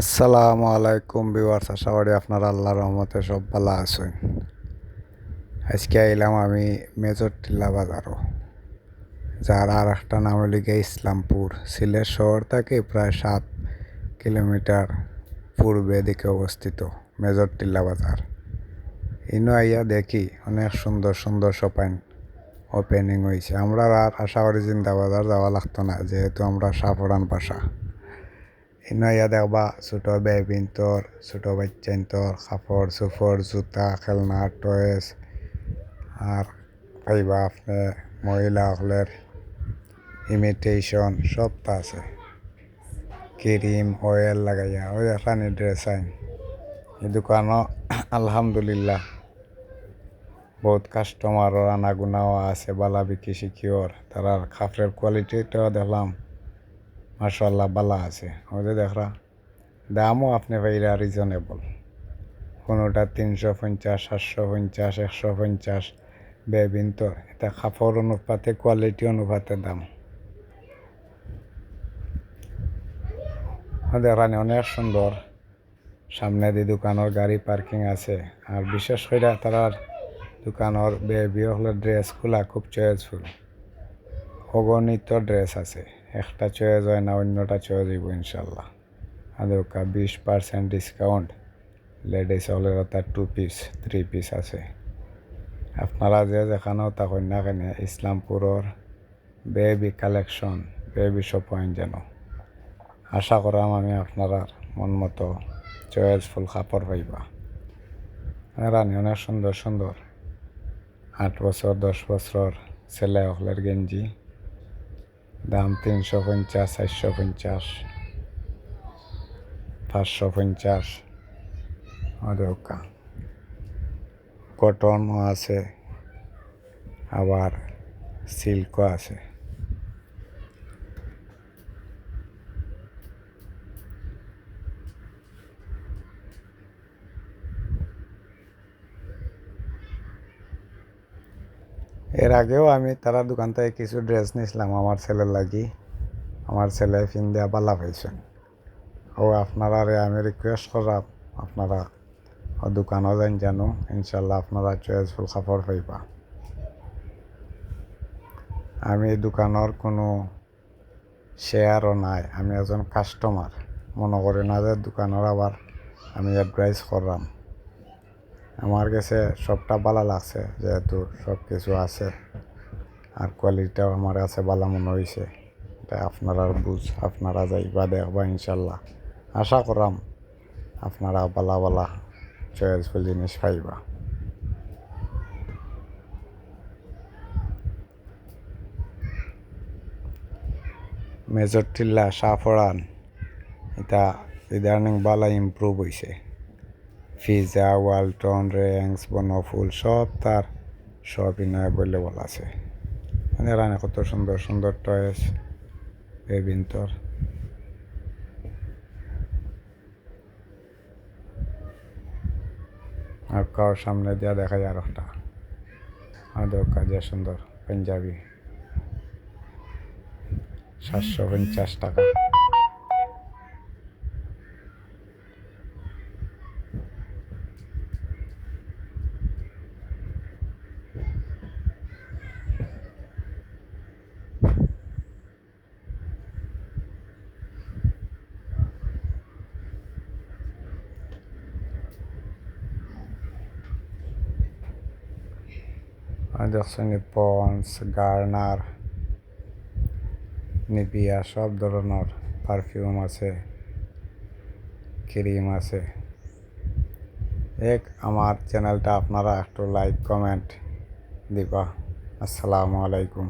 আসসালামু আলাইকুম বিওয়ার্স আশা করি আপনার আল্লাহর রহমতে সব ভালো আছেন। আজকে আইলাম আমি মেজর টিল্লা বাজারও, যার আর একটা নাম হলো গিয়ে ইসলামপুর। সিলেট শহর থেকে প্রায় সাত কিলোমিটার পূর্বে দিকে অবস্থিত মেজর টিল্লা বাজার। ইনো আইয়া দেখি অনেক সুন্দর সুন্দর শপাইন ওপেনিং হয়েছে আমরা আর আশা করি জিন্দা বাজার যাওয়া লাগতো না, যেহেতু আমরা সাফরান পাশা। ইনো ইয়া দেখবা ছোট বেবিন্তর ছোট বাচ্চাইন্তর কাপড় চোপড় জোতা, খেলনা টয়েস আর পাইবা আপনি মহিলাসকলের ইমিটেশন সবটা আছে। ক্রিম অয়েল লাগাইয়া ওই এখানে ড্রেস আইন। এই দোকানও আলহামদুলিল্লাহ, বহুত কাস্টমারর আনাগুনাও আছে, বালা বিকি শিকিওর তারার কাপড়ের কোয়ালিটিটাও দেখলাম। মার্শাল্লাহ বালা আছে। ওদের দেখরা, দামও আপনি পাইরা রিজনেবল কোনোটা তিনশো পঞ্চাশ, সাতশো পঞ্চাশ, একশো পঞ্চাশ, বেবিন্তর। এটা কাপড় অনুপাতে কোয়ালিটি অনুপাতে দাম। দেখানি অনেক সুন্দর। সামনে দি দোকানের গাড়ি পার্কিং আছে। আর বিশেষ করে তারার দোকানের বেবি হলো ড্রেসগুলা খুব চয়েসফুল অগণিত ড্রেস আছে। একটা চয়েস হয় না, অন্যটা চয়েস হইব ইনশাল্লাহ। আদৌকা বিশ পার্সেন্ট ডিসকাউন্ট লেডিস হলের তার টু পিস থ্রি পিস আছে। আপনারা যে যেখানেও তখন না কেন, ইসলামপুরের বেবি কালেকশন বেবি শপ যেন। আশা করাম আমি আপনারা মন মতো চয়েসফুল কাপড় পাইবা। রানি অনেক সুন্দর সুন্দর। আট বছর, দশ বছর ছেলে হলের গেঞ্জি। দাম তিনশো পঞ্চাশ চারশো পঞ্চাশ পাঁচশো পঞ্চাশ কটনও আছে আবার সিল্কও আছে। এর আগেও আমি তারা দোকান থেকে কিছু ড্রেস নিয়েছিলাম, আমার ছেলের লাগি। আমার ছেলে ফিন্দা বালা পাইছেন ও আপনারা আমি রিকোয়েস্ট করাম আপনারা দোকানও যান জানো, ইনশাল্লাহ আপনারা চয়েসফুল কাপড় পাইবা। আমি দোকানের কোনো শেয়ারও নাই, আমি একজন কাস্টমার মনে করি না যে দোকানের আবার আমি অ্যাডভাইস করলাম। আমার কাছে সবটা ভালো লাগছে, যেহেতু সব কিছু আছে। আর কোয়ালিটিটাও আমার কাছে ভালো মনে হয়েছে এটা আপনারা বুঝ, আপনারা যাই যাইবা দেখবা ইনশাল্লাহ। আশা করাম আপনারা বালা বালা চয়েসফুল জিনিস পাইবা। মেজর টিল্লা সাফরান এটা ইদানিং বালা ইমপ্রুভ হয়েছে পিজা ওয়ালটন র্যাঙ্কস বনফুল সব তার সব ইন অ্যাভেলেবল আছে। মানে রানে কত সুন্দর সুন্দর টয়েস বেবিন্তর আর কার সামনে দিয়া দেখা যায় আর একটা। আদৌ কাজে সুন্দর, পাঞ্জাবি। সাতশো পঞ্চাশ টাকা। আর দেখছেন পন্স, গার্নার, নিপিয়া, সব ধরনের পারফিউম আছে ক্রিম আছে। এক আমার চ্যানেলটা আপনারা একটু লাইক কমেন্ট দিবা। আসসালামু আলাইকুম।